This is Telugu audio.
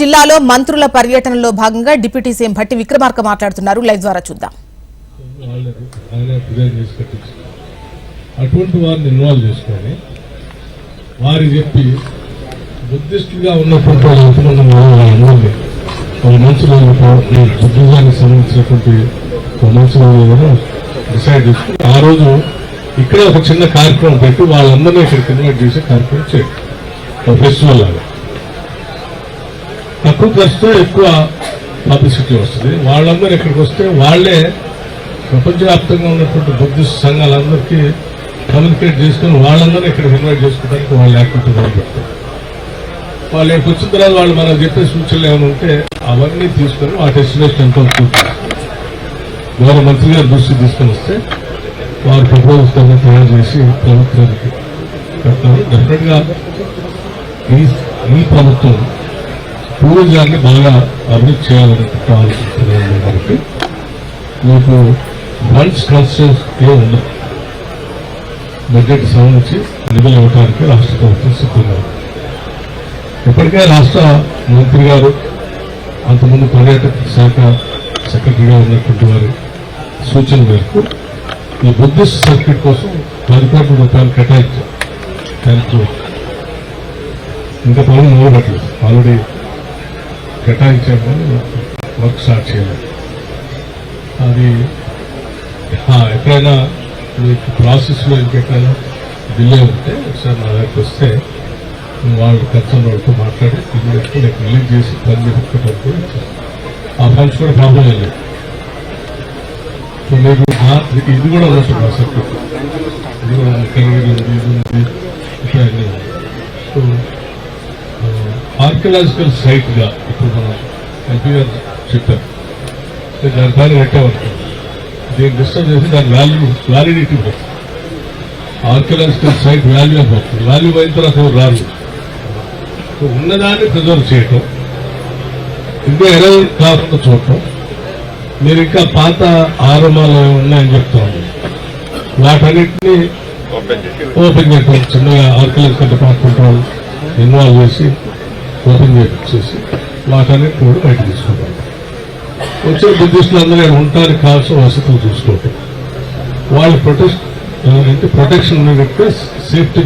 జిల్లాలో మంత్రుల పర్యటనలో భాగంగా డిప్యూటీ సీఎం భట్టి విక్రమార్క మాట్లాడుతున్నారు. లైవ్ ద్వారా చూద్దాం. అటువంటి వారిని ఇన్వాల్వ్ చేసుకొని వారి చెప్పి బుద్ధిస్టుగా ఉన్నటువంటి వాళ్ళందరినీ వాళ్ళ మంచులో బుద్ధిజానికి సంబంధించినటువంటి ఒక డిసైడ్ చేసుకుని ఆ రోజు ఇక్కడ ఒక చిన్న కార్యక్రమం పెట్టి వాళ్ళందరినీ ఇక్కడికి ఇన్వైట్ చేసే కార్యక్రమం చేయండి ఒక ఫెస్టివల్ లాగా. తక్కువ ఖర్చుతో ఎక్కువ పబ్లిసిటీ వస్తుంది. వాళ్ళందరూ ఇక్కడికి వస్తే వాళ్ళే ప్రపంచవ్యాప్తంగా ఉన్నటువంటి బుద్ధిస్ట్ సంఘాలందరికీ కమ్యూనికేట్ చేసుకుని వాళ్ళందరూ ఇక్కడ ఇన్వైట్ చేసుకోవడానికి వాళ్ళు యాక్టివిటీ మొదలు వాళ్ళు ఇక్కడికి వచ్చిన తర్వాత వాళ్ళు మనం చెప్పే సూచనలు ఏమైనా ఉంటే అవన్నీ తీసుకొని ఆ ఎస్టిమేషన్ ఎంత అవుతుంది గౌరవ మంత్రి గారు దృష్టి తీసుకొని వస్తే వారు ప్రపోజల్స్ కన్నా తయారు చేసి ప్రభుత్వానికి పెడతారు. డెఫినెట్ ఈ ప్రభుత్వం టూరిజాన్ని బాగా అభివృద్ధి చేయాలని ఆలోచిస్తున్నాను కాబట్టి మీకు ఫండ్స్ కన్స్టెన్స్ ఏ ఉండదు బడ్జెట్ సంబంధించి నిధులు ఇవ్వడానికి రాష్ట్ర ప్రభుత్వం సిద్ధంగా ఇప్పటికే రాష్ట్ర మంత్రి గారు అంతకుముందు పర్యాటక శాఖ సెక్రటరీగా ఉన్నటువంటి వారి సూచన మేరకు ఈ బుద్ధిస్ట్ సర్క్యూట్ కోసం పది కోట్ల రూపాయలు కేటాయించారు. ఇంకా పనులు మొదలుపెట్టలేదు. ఆల్రెడీ కేటాయించాము. వర్క్ స్టార్ట్ చేయలేదు అది ఆ, ఎక్కడైనా మీకు ప్రాసెస్లో ఇంకెక్కడైనా డిలే ఉంటే ఒకసారి నా దగ్గరికి వస్తే వాళ్ళు కన్సర్న్ వాళ్ళతో మాట్లాడి ఇమీడియట్గా నేను రిలీజ్ చేసి పని చేసేటప్పుడు ఆ ఫండ్స్ కూడా ప్రాబ్లం లేదు. సో మీకు ఇది కూడా ఉంటుంది. ఆ సర్క్యూట్ ఇది కూడా కలిగి ఉంది ఇది ఉంది. ఆర్కియలాజికల్ సైట్గా ఇప్పుడు మనం ఎంపీ గారు చెప్పారు మీరు దాని పైన పెట్టామనుకో దీన్ని డిస్టర్బ్ చేసి దాని వాల్యూ వ్యాలిడిటీ పోతుంది. ఆర్కియలాజికల్ సైట్ వాల్యూ పోతుంది వాల్యూ అయిన తర్వాత రాదు సో ఉన్నదాన్ని ప్రిజర్వ్ చేయటం ఇంకా ఎరవ కాకుండా చూడటం మీరు ఇంకా పాత ఆరంభాలు ఉన్నాయని చెప్తా ఉన్నారు. వాటన్నిటిని ఓపెన్ చేయటం చిన్నగా ఆర్కియలాజికల్ డిపార్ట్మెంట్ వాళ్ళు ఇన్వాల్వ్ చేసి ఓపెన్ చేసి లాక్ అనేది కూడా బయట తీసుకుంటాం వచ్చే బుద్ధిస్టులు అందరూ ఇక్కడ ఉండటానికి కావాల్సిన వసతులు చూసుకోవటం. వాళ్ళ ప్రొటెక్ట్ అంటే ప్రొటెక్షన్ సేఫ్టీ